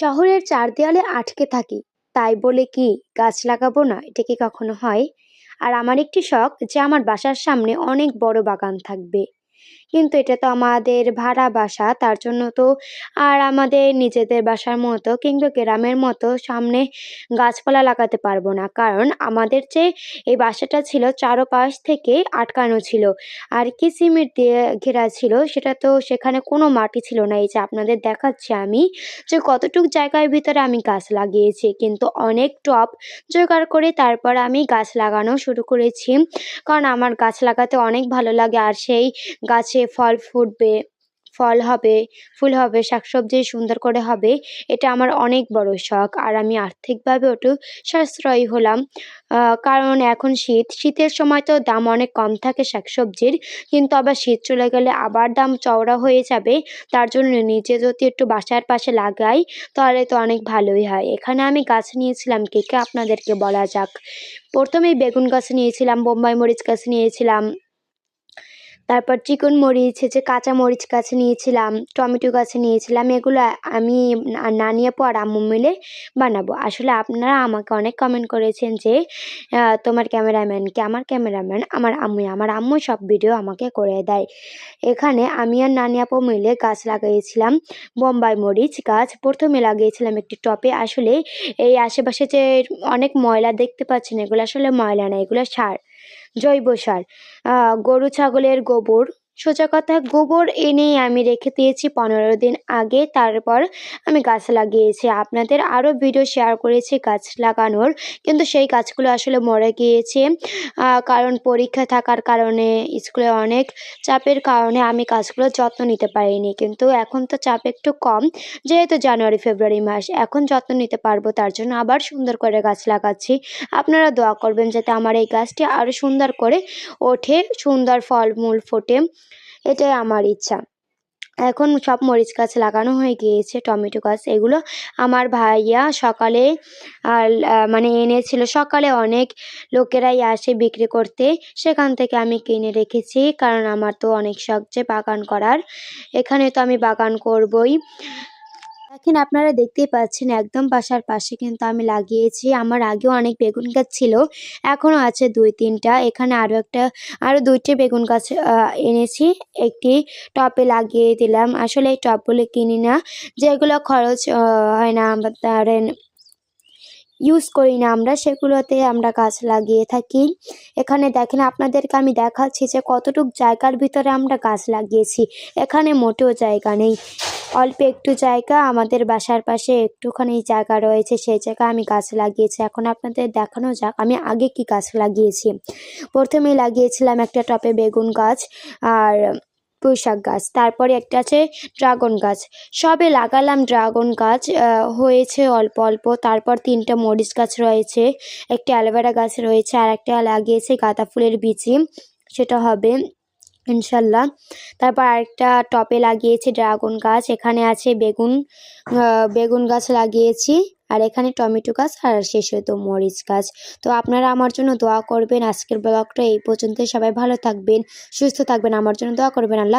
শহরের চার দেয়ালে আটকে থাকি। তাই বলে কি, গাছ লাগাবো না, এটা কি কখনো হয়? আর আমার একটি শখ যে আমার বাসার সামনে অনেক বড় বাগান থাকবে। কিন্তু এটা তো আমাদের ভাড়া বাসা, তার জন্য তো আর আমাদের নিজেদের বাসার মতো কিংবা গ্রামের মতো সামনে গাছপালা লাগাতে পারব না। কারণ আমাদের যে এই বাসাটা ছিল চারোপাশ থেকে আটকানো ছিল আর কি সিমেন্ট দিয়ে ঘেরা ছিল সেটা তো সেখানে কোনো মাটি ছিল না। এই যে আপনাদের দেখাচ্ছি আমি যে কতটুক জায়গার ভিতরে আমি গাছ লাগিয়েছি। কিন্তু অনেক টব জোগাড় করে তারপর আমি গাছ লাগানো শুরু করেছি। কারণ আমার গাছ লাগাতে অনেক ভালো লাগে আর সেই গাছে ফল ফুটবে, ফল হবে, ফুল হবে, শাকসবজি সুন্দর করে হবে, এটা আমার অনেক বড় শখ। আর আমি আর্থিকভাবেও একটু সাশ্রয়ী হলাম। কারণ এখন শীত, শীতের সময় তো দাম অনেক কম থাকে শাকসবজির, কিন্তু আবার শীত চলে গেলে আবার দাম চওড়া হয়ে যাবে, তার জন্য নিজে যদি একটু বাসার পাশে লাগাই, তাহলে তো অনেক ভালোই হয়। এখানে আমি গাছ নিয়েছিলাম, কে কে আপনাদেরকে বলা যাক? প্রথমেই বেগুন গাছ নিয়েছিলাম, বোম্বাই মরিচ গাছ নিয়েছিলাম তারপর চিকন মরিচ যে কাঁচা মরিচ গাছ নিয়েছিলাম, টমেটো গাছ নিয়েছিলাম, এগুলো আমি না- আপু আর আম্মু মিলে বানাবো। আসলে আপনারা আমাকে অনেক কমেন্ট করেছেন যে তোমার ক্যামেরাম্যান কি? আমার ক্যামেরাম্যান আমার আম্মু আমার আম্মু সব ভিডিও আমাকে করে দেয়। এখানে আমি আর নানি আপু মিলে গাছ লাগিয়েছিলাম, বোম্বাই মরিচ গাছ। প্রথমে লাগিয়েছিলাম একটি টপে। আসলে এই আশেপাশে যে অনেক ময়লা দেখতে পাচ্ছেন, এগুলো আসলে ময়লা না, এগুলো সার। জৈব সার। গরু ছাগলের গোবর সোজা কথা, গোবর এনে আমি রেখে দিয়েছি পনেরো দিন আগে, তারপর আমি গাছ লাগিয়েছি। আপনাদের আরও ভিডিও শেয়ার করেছি গাছ লাগানোর, কিন্তু সেই গাছগুলো আসলে মরে গিয়েছে। কারণ পরীক্ষা থাকার কারণে, স্কুলে অনেক চাপের কারণে আমি গাছগুলো যত্ন নিতে পারিনি। কিন্তু এখন তো চাপ একটু কম, যেহেতু জানুয়ারি, ফেব্রুয়ারি মাস, এখন যত্ন নিতে পারব, তার জন্য আবার সুন্দর করে গাছ লাগাচ্ছি। আপনারা দোয়া করবেন যাতে আমার এই গাছটি আরও সুন্দর করে ওঠে, সুন্দর ফলমূল ফোটে। এটাই আমার ইচ্ছা। এখন সব মরিচ গাছ লাগানো হয়ে গিয়েছে, টমেটো গাছ, এগুলো আমার ভাইয়া সকালে আর মানে এনেছিল। সকালে অনেক লোকেরাই আসে বিক্রি করতে। সেখান থেকে আমি কিনে রেখেছি, কারণ আমার তো অনেক শখ যে বাগান করার। এখানে তো আমি বাগান করবই। দেখেন আপনারা দেখতেই পাচ্ছেন একদম বাসার পাশে কিন্তু আমি লাগিয়েছি। আমার আগেও অনেক বেগুন গাছ ছিল এখনও আছে দুই তিনটা। এখানে আরও একটা আরও দুইটি বেগুন গাছ এনেছি। একটি টবে লাগিয়ে দিলাম। আসলে এই টবগুলো কিনি না। যেগুলো খরচ হয় না ধরেন ইউজ করি না আমরা, সেগুলোতে আমরা গাছ লাগিয়ে থাকি। এখানে দেখেন আপনাদেরকে আমি দেখাচ্ছি যে কতটুক জায়গার ভিতরে আমরা গাছ লাগিয়েছি। এখানে মোটেও জায়গা নেই। অল্প একটু জায়গা, আমাদের বাসার পাশে একটুখানি জায়গা রয়েছে, সেই জায়গায় আমি গাছ লাগিয়েছি। এখন আপনাদের দেখানো যাক, আমি আগে কি গাছ লাগিয়েছি। প্রথমে লাগিয়েছিলাম একটা টপে বেগুন গাছ আর পুঁইশাক গাছ, তারপরে একটা আছে ড্রাগন গাছ। সবে লাগালাম ড্রাগন গাছ হয়েছে অল্প অল্প, তারপর তিনটা মরিচ গাছ রয়েছে, একটা অ্যালোভেরা গাছ রয়েছে আর একটা লাগিয়েছে গাঁদা ফুলের বিচি, সেটা হবে ইনশাল্লাহ। তারপর আরেকটা টপে লাগিয়েছি ড্রাগন গাছ। এখানে আছে বেগুন বেগুন গাছ লাগিয়েছি। আর এখানে টমেটো গাছ আর শেষে তো মরিচ গাছ। তো আপনারা আমার জন্য দোয়া করবেন। আজকের ব্লগটা এই পর্যন্ত সবাই ভালো থাকবেন, সুস্থ থাকবেন। আমার জন্য দোয়া করবেন। আল্লাহ